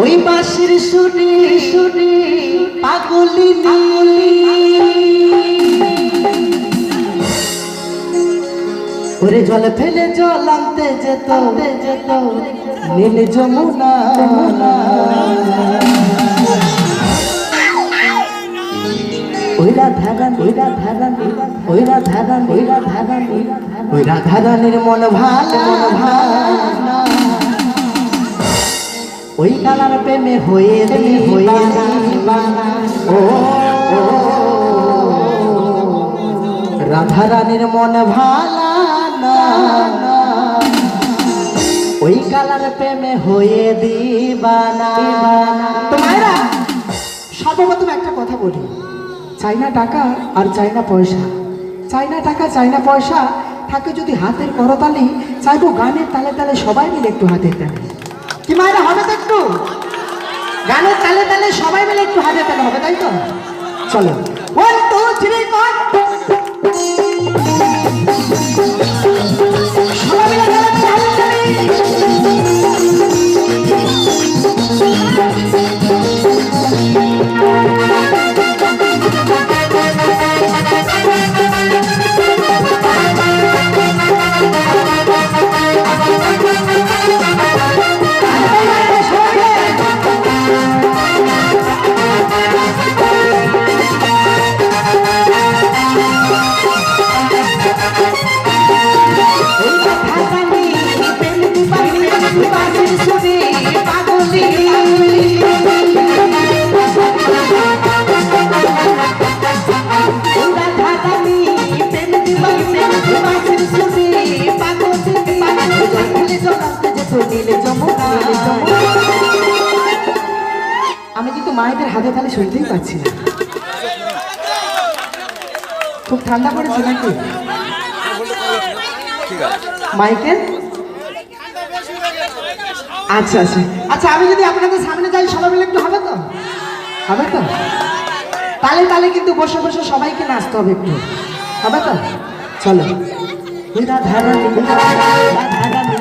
ওই বাঁশির শুনে শুনে পাগলি ওরে জল ফেলে জল আনতে যেত যেত। নীল যমুনা। ওইরা ধারান ওইরা ধারান ওইরা ধারান ওইরা ধারান ওইরা ধারানের মন ভালো মন ভালো। ওই কালার প্রেমে হয়ে দি হয়ে ও রাধা রানীর মন ভালা ওই কালার প্রেমে হয়ে দিবানা সর্বপ্রথম একটা কথা বলি। চাই না টাকা আর চাই না পয়সা। চাই না টাকা চাই না পয়সা। থাকে যদি হাতের করতালি চাইব গানের তালে তালে সবাই মিলে একটু হাতের তালে। কি মায়েরা হবে তো একটু? গানের তালে তালে সবাই মিলে একটু হাজার তালে হবে, তাই তো? চলো। ওয়ান টু থ্রি ফোর আমি কিন্তু মায়েদের হাতে তালে শুনতেই পাচ্ছি না। খুব ঠান্ডা পড়েছে নাকি? মাইকেল? আচ্ছা আচ্ছা। আচ্ছা আমি যদি আপনাদের সামনে যাই, সবাই মিলে একটু হবে তো? হবে তো? তালে তালে কিন্তু বসে বসে সবাইকে নাচতে হবে একটু। হবে তো? চলো। হীরা ধারণী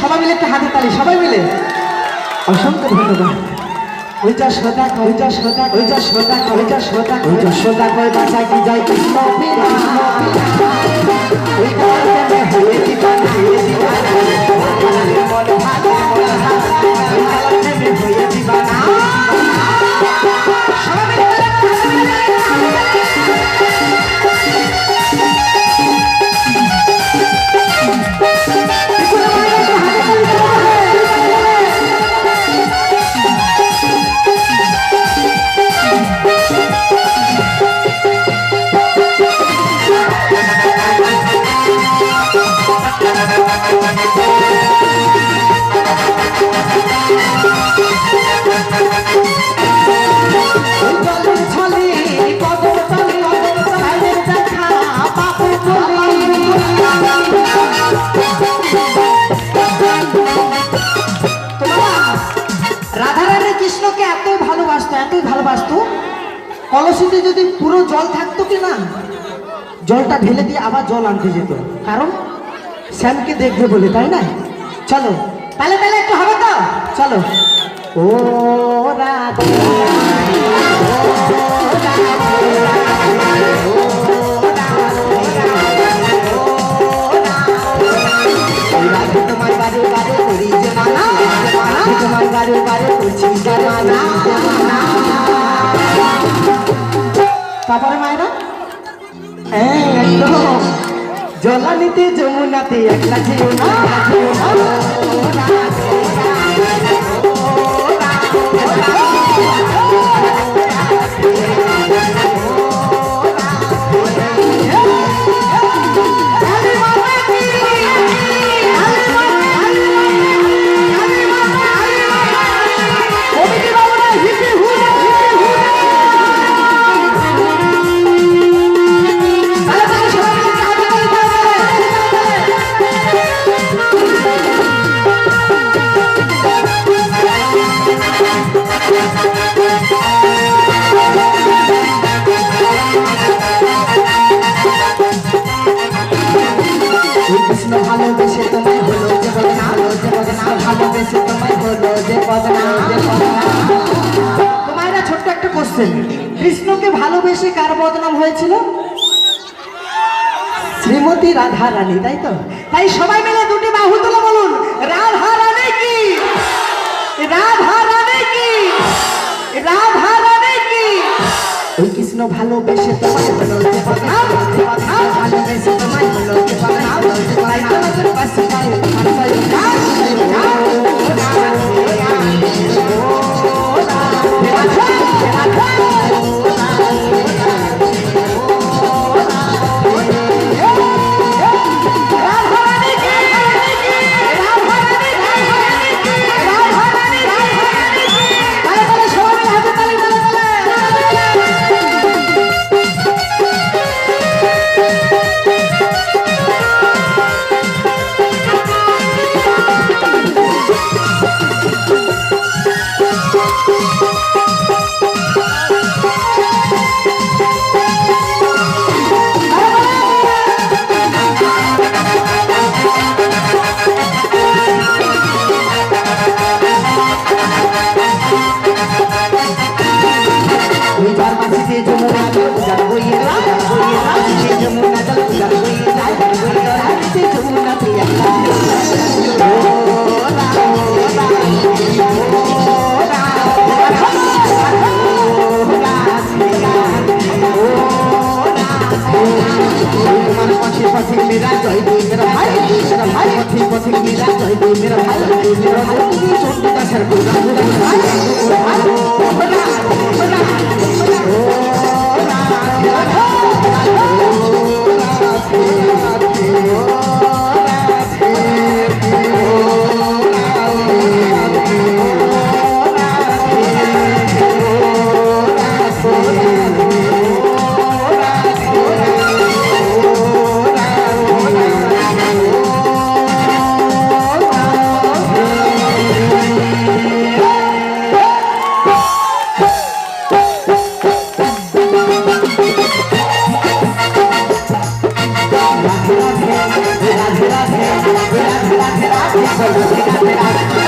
সবাই মিলে একটা হাতে তালি, সবাই মিলে। অসংখ্য ধন্যবাদ। ওইটা শ্রোতা ওইটা শ্রোতা ওইটা সোদা ওইটা শ্রোতা সোদা বাসা কি যাই কৃষ্ণ কলসিতে যদি পুরো জল থাকতো কি না, জলটা ঢেলে দিয়ে আবার জল আনতে যেত। কারণ শ্যামকে দেখবে বলে, তাই না? চলো তাহলে তাহলে একটু হবে তো? চলো। ও তোমার বারে বারে করি তোমার বারে বারে করছি যে মানা। তারপরে মায়েরা? হ্যাঁ একদম। জলানিতে যমুনাতে একলা যেও না। কোশ্চেন কৃষ্ণকে ভালোবেসে কার বদনাম হয়েছিল? শ্রীমতী রাধা রানী তাই তো? তাই সবাই মিলে দুটি বাহু তুলে বলুন। রাধা রানী কি? রাধা রানী কি? রাধা রানী কি? ওই কৃষ্ণ ভালোবেসে তোমায় বদনাম ভালোবেসে তোমায় বদনাম তাই তোমাদের পাশে ওই মেরা ভাই মেরা ভাই তুমি চন্ডী Gracias.